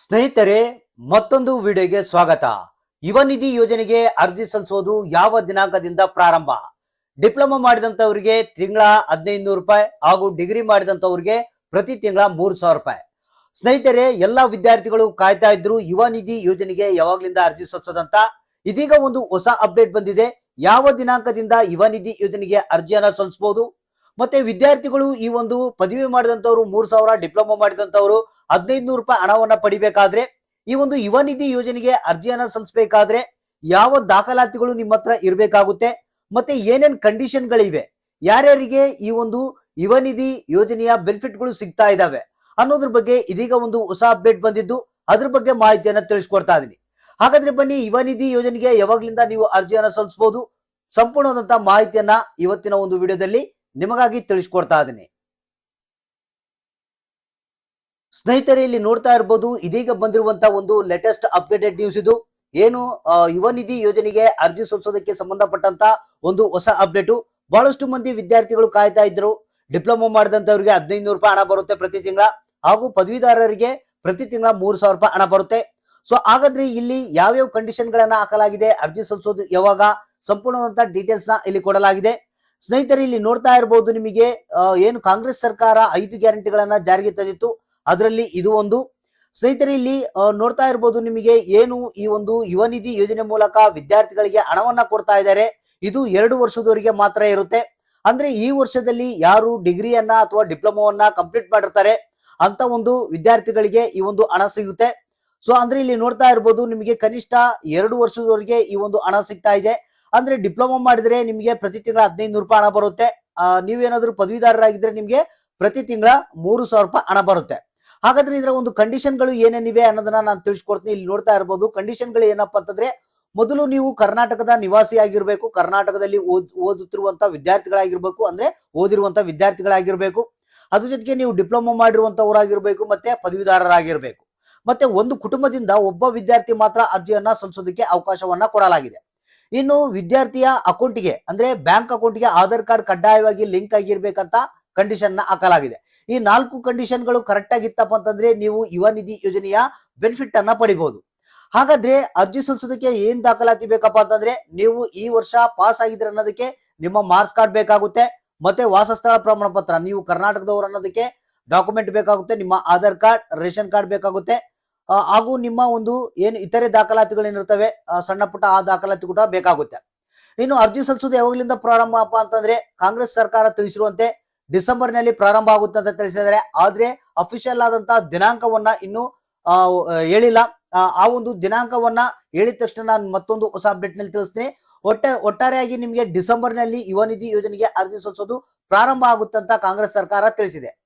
ಸ್ನೇಹಿತರೆ, ಮತ್ತೊಂದು ವಿಡಿಯೋಗೆ ಸ್ವಾಗತ. ಯುವ ನಿಧಿ ಯೋಜನೆಗೆ ಅರ್ಜಿ ಸಲ್ಲಿಸೋದು ಯಾವ ದಿನಾಂಕದಿಂದ ಪ್ರಾರಂಭ? ಡಿಪ್ಲೊಮಾ ಮಾಡಿದಂತವರಿಗೆ ತಿಂಗಳ ಹದಿನೈದು ರೂಪಾಯಿ ಹಾಗೂ ಡಿಗ್ರಿ ಮಾಡಿದಂತವರಿಗೆ ಪ್ರತಿ ತಿಂಗಳ ಮೂರು ಸಾವಿರ ರೂಪಾಯಿ. ಸ್ನೇಹಿತರೆ, ಎಲ್ಲ ವಿದ್ಯಾರ್ಥಿಗಳು ಕಾಯ್ತಾ ಇದ್ರು ಯುವ ನಿಧಿ ಯೋಜನೆಗೆ ಯಾವಾಗ್ಲಿಂದ ಅರ್ಜಿ ಸಲ್ಲಿಸೋದಂತ? ಇದೀಗ ಒಂದು ಹೊಸ ಅಪ್ಡೇಟ್ ಬಂದಿದೆ. ಯಾವ ದಿನಾಂಕದಿಂದ ಯುವ ನಿಧಿ ಯೋಜನೆಗೆ ಅರ್ಜಿಯನ್ನ ಸಲ್ಲಿಸಬಹುದು? ಮತ್ತೆ ವಿದ್ಯಾರ್ಥಿಗಳು ಈ ಒಂದು ಪದವಿ ಮಾಡಿದಂತವ್ರು ಮೂರ್ ಸಾವಿರ, ಡಿಪ್ಲೊಮಾ ಮಾಡಿದಂತವ್ರು ಹದಿನೈದು ನೂರು ರೂಪಾಯಿ ಹಣವನ್ನ ಪಡಿಬೇಕಾದ್ರೆ, ಈ ಒಂದು ಯುವ ನಿಧಿ ಯೋಜನೆಗೆ ಅರ್ಜಿಯನ್ನ ಸಲ್ಲಿಸಬೇಕಾದ್ರೆ ಯಾವ ದಾಖಲಾತಿಗಳು ನಿಮ್ಮ ಹತ್ರ ಇರಬೇಕಾಗುತ್ತೆ, ಮತ್ತೆ ಏನೇನ್ ಕಂಡೀಷನ್ಗಳಿವೆ, ಯಾರ್ಯಾರಿಗೆ ಈ ಒಂದು ಯುವ ನಿಧಿ ಯೋಜನೆಯ ಬೆನಿಫಿಟ್ಗಳು ಸಿಗ್ತಾ ಇದಾವೆ ಅನ್ನೋದ್ರ ಬಗ್ಗೆ ಇದೀಗ ಒಂದು ಹೊಸ ಅಪ್ಡೇಟ್ ಬಂದಿದ್ದು, ಅದ್ರ ಬಗ್ಗೆ ಮಾಹಿತಿಯನ್ನ ತಿಳಿಸ್ಕೊಡ್ತಾ ಇದೀನಿ. ಹಾಗಾದ್ರೆ ಬನ್ನಿ, ಯುವ ನಿಧಿ ಯೋಜನೆಗೆ ಯಾವಾಗ್ಲಿಂದ ನೀವು ಅರ್ಜಿಯನ್ನ ಸಲ್ಲಿಸಬಹುದು ಸಂಪೂರ್ಣವಾದಂತಹ ಮಾಹಿತಿಯನ್ನ ಇವತ್ತಿನ ಒಂದು ವಿಡಿಯೋದಲ್ಲಿ ನಿಮಗಾಗಿ ತಿಳಿಸ್ಕೊಡ್ತಾ ಇದ್ದೀನಿ ಸ್ನೇಹಿತರೆ ಇಲ್ಲಿ ನೋಡ್ತಾ ಇರ್ಬೋದು, ಇದೀಗ ಬಂದಿರುವಂತ ಒಂದು ಲೇಟೆಸ್ಟ್ ಅಪ್ಡೇಟೆಡ್ ನ್ಯೂಸ್ ಇದು. ಏನು ಯುವ ನಿಧಿ ಯೋಜನೆಗೆ ಅರ್ಜಿ ಸಲ್ಲಿಸೋದಕ್ಕೆ ಸಂಬಂಧಪಟ್ಟಂತ ಒಂದು ಹೊಸ ಅಪ್ಡೇಟು ಬಹಳಷ್ಟು ಮಂದಿ ವಿದ್ಯಾರ್ಥಿಗಳು ಕಾಯ್ತಾ ಇದ್ರು. ಡಿಪ್ಲೊಮಾ ಮಾಡಿದಂತವ್ರಿಗೆ ಹದಿನೈದು ರೂಪಾಯಿ ಹಣ ಬರುತ್ತೆ ಪ್ರತಿ ತಿಂಗಳ. ಹಾಗೂ ಪದವೀಧರರಿಗೆ ಪ್ರತಿ ತಿಂಗಳ ಮೂರು ಸಾವಿರ ರೂಪಾಯಿ ಹಣ ಬರುತ್ತೆ. ಸೊ ಹಾಗಾದ್ರೆ ಇಲ್ಲಿ ಯಾವ್ಯಾವ ಕಂಡೀಷನ್ ಗಳನ್ನ ಹಾಕಲಾಗಿದೆ, ಅರ್ಜಿ ಸಲ್ಲಿಸೋದು ಯಾವಾಗ? ಸಂಪೂರ್ಣವಾದಂತಹ ಡೀಟೇಲ್ಸ್ನ ಇಲ್ಲಿ ಕೊಡಲಾಗಿದೆ. ಸ್ನೇಹಿತರೆ ಇಲ್ಲಿ ನೋಡ್ತಾ ಇರಬಹುದು ನಿಮಗೆ ಏನು ಕಾಂಗ್ರೆಸ್ ಸರ್ಕಾರ ಐದು ಗ್ಯಾರಂಟಿಗಳನ್ನ ಜಾರಿಗೆ ತಂದಿತ್ತು. ಅದರಲ್ಲಿ ಇದು ಒಂದು. ಸ್ನೇಹಿತರೆ, ಇಲ್ಲಿ ನೋಡ್ತಾ ಇರಬಹುದು ನಿಮಗೆ ಏನು ಈ ಒಂದು ಯುವ ನಿಧಿ ಯೋಜನೆ ಮೂಲಕ ವಿದ್ಯಾರ್ಥಿಗಳಿಗೆ ಹಣವನ್ನ ಕೊಡ್ತಾ ಇದ್ದಾರೆ. ಇದು ಎರಡು ವರ್ಷದವರೆಗೆ ಮಾತ್ರ ಇರುತ್ತೆ. ಅಂದ್ರೆ ಈ ವರ್ಷದಲ್ಲಿ ಯಾರು ಡಿಗ್ರಿಯನ್ನ ಅಥವಾ ಡಿಪ್ಲೊಮಾವನ್ನ ಕಂಪ್ಲೀಟ್ ಮಾಡಿರ್ತಾರೆ, ಅಂತ ಒಂದು ವಿದ್ಯಾರ್ಥಿಗಳಿಗೆ ಈ ಒಂದು ಹಣ ಸಿಗುತ್ತೆ. ಸೊ, ಅಂದ್ರೆ ಇಲ್ಲಿ ನೋಡ್ತಾ ಇರ್ಬೋದು ನಿಮಗೆ ಕನಿಷ್ಠ ಎರಡು ವರ್ಷದವರೆಗೆ ಈ ಒಂದು ಹಣ ಸಿಗ್ತಾ ಇದೆ. ಅಂದ್ರೆ ಡಿಪ್ಲೊಮೊ ಮಾಡಿದ್ರೆ ನಿಮಗೆ ಪ್ರತಿ ತಿಂಗಳ ಹದಿನೈದು ರೂಪಾಯಿ ಹಣ ಬರುತ್ತೆ. ನೀವೇನಾದ್ರೂ ಪದವೀಧರರಾಗಿದ್ರೆ ನಿಮಗೆ ಪ್ರತಿ ತಿಂಗಳ ಮೂರು ಸಾವಿರ ರೂಪಾಯಿ ಹಣ ಬರುತ್ತೆ. ಹಾಗಾದ್ರೆ ಇದರ ಒಂದು ಕಂಡೀಷನ್ಗಳು ಏನೇನಿವೆ ಅನ್ನೋದನ್ನ ನಾನು ತಿಳಿಸ್ಕೊಡ್ತೀನಿ. ಇಲ್ಲಿ ನೋಡ್ತಾ ಇರ್ಬೋದು ಕಂಡೀಷನ್ಗಳು ಏನಪ್ಪಾ ಅಂತಂದ್ರೆ, ಮೊದಲು ನೀವು ಕರ್ನಾಟಕದ ನಿವಾಸಿ ಆಗಿರ್ಬೇಕು, ಕರ್ನಾಟಕದಲ್ಲಿ ಓದ್ ಓದುತ್ತಿರುವಂತಹ ವಿದ್ಯಾರ್ಥಿಗಳಾಗಿರ್ಬೇಕು, ಅಂದ್ರೆ ಓದಿರುವಂತ ವಿದ್ಯಾರ್ಥಿಗಳಾಗಿರ್ಬೇಕು. ಅದ್ರ ಜೊತೆಗೆ ನೀವು ಡಿಪ್ಲೊಮಾ ಮಾಡಿರುವಂತವರಾಗಿರ್ಬೇಕು ಮತ್ತೆ ಪದವೀಧರರಾಗಿರ್ಬೇಕು. ಮತ್ತೆ ಒಂದು ಕುಟುಂಬದಿಂದ ಒಬ್ಬ ವಿದ್ಯಾರ್ಥಿ ಮಾತ್ರ ಅರ್ಜಿಯನ್ನ ಸಲ್ಲಿಸೋದಕ್ಕೆ ಅವಕಾಶವನ್ನ ಕೊಡಲಾಗಿದೆ. ಇನ್ನು ವಿದ್ಯಾರ್ಥಿಯ ಅಕೌಂಟಿಗೆ, ಅಂದ್ರೆ ಬ್ಯಾಂಕ್ ಅಕೌಂಟ್ಗೆ ಆಧಾರ್ ಕಾರ್ಡ್ ಕಡ್ಡಾಯವಾಗಿ ಲಿಂಕ್ ಆಗಿರ್ಬೇಕಂತ ಕಂಡೀಷನ್ನ ಹಾಕಲಾಗಿದೆ. ಈ ನಾಲ್ಕು ಕಂಡೀಷನ್ಗಳು ಕರೆಕ್ಟ್ ಆಗಿತ್ತಪ್ಪ ಅಂತಂದ್ರೆ ನೀವು ಯುವ ನಿಧಿ ಯೋಜನೆಯ ಬೆನಿಫಿಟ್ ಅನ್ನ ಪಡಿಬಹುದು ಹಾಗಾದ್ರೆ ಅರ್ಜಿ ಸಲ್ಲಿಸೋದಕ್ಕೆ ಏನ್ ದಾಖಲಾತಿ ಬೇಕಪ್ಪ ಅಂತಂದ್ರೆ ನೀವು ಈ ವರ್ಷ ಪಾಸ್ ಆಗಿದ್ರೆ ಅನ್ನೋದಕ್ಕೆ ನಿಮ್ಮ ಮಾರ್ಕ್ಸ್ ಕಾರ್ಡ್ ಬೇಕಾಗುತ್ತೆ, ಮತ್ತೆ ವಾಸಸ್ಥಳ ಪ್ರಮಾಣ ಪತ್ರ, ನೀವು ಕರ್ನಾಟಕದವರು ಅನ್ನೋದಕ್ಕೆ ಡಾಕ್ಯುಮೆಂಟ್ ಬೇಕಾಗುತ್ತೆ, ನಿಮ್ಮ ಆಧಾರ್ ಕಾರ್ಡ್ ರೇಷನ್ ಕಾರ್ಡ್ ಬೇಕಾಗುತ್ತೆ. ಹಾಗೂ ನಿಮ್ಮ ಒಂದು ಏನು ಇತರೆ ದಾಖಲಾತಿಗಳೇನಿರ್ತವೆ ಸಣ್ಣ ಪುಟ್ಟ ಆ ದಾಖಲಾತಿ ಕೂಡ ಬೇಕಾಗುತ್ತೆ. ಇನ್ನು ಅರ್ಜಿ ಸಲ್ಲಿಸೋದು ಯಾವಾಗಲಿಂದ ಪ್ರಾರಂಭ ಅಂತಂದ್ರೆ ಕಾಂಗ್ರೆಸ್ ಸರ್ಕಾರ ತಿಳಿಸಿರುವಂತೆ ಡಿಸೆಂಬರ್ನಲ್ಲಿ ಪ್ರಾರಂಭ ಆಗುತ್ತೆ ಅಂತ ತಿಳಿಸಿದ್ದಾರೆ. ಆದ್ರೆ ಅಫಿಷಿಯಲ್ ಆದಂತಹ ದಿನಾಂಕವನ್ನ ಇನ್ನು ಹೇಳಿಲ್ಲ. ಆ, ಒಂದು ದಿನಾಂಕವನ್ನ ಹೇಳಿದ ತಕ್ಷಣ ನಾನು ಮತ್ತೊಂದು ಹೊಸ ಅಪ್ಡೇಟ್ನಲ್ಲಿ ತಿಳಿಸ್ತೀನಿ. ಒಟ್ಟ ಒಟ್ಟಾರೆಯಾಗಿ ನಿಮಗೆ ಡಿಸೆಂಬರ್ನಲ್ಲಿ ಯುವ ನಿಧಿ ಯೋಜನೆಗೆ ಅರ್ಜಿ ಸಲ್ಲಿಸೋದು ಪ್ರಾರಂಭ ಆಗುತ್ತಂತ ಕಾಂಗ್ರೆಸ್ ಸರ್ಕಾರ ತಿಳಿಸಿದೆ.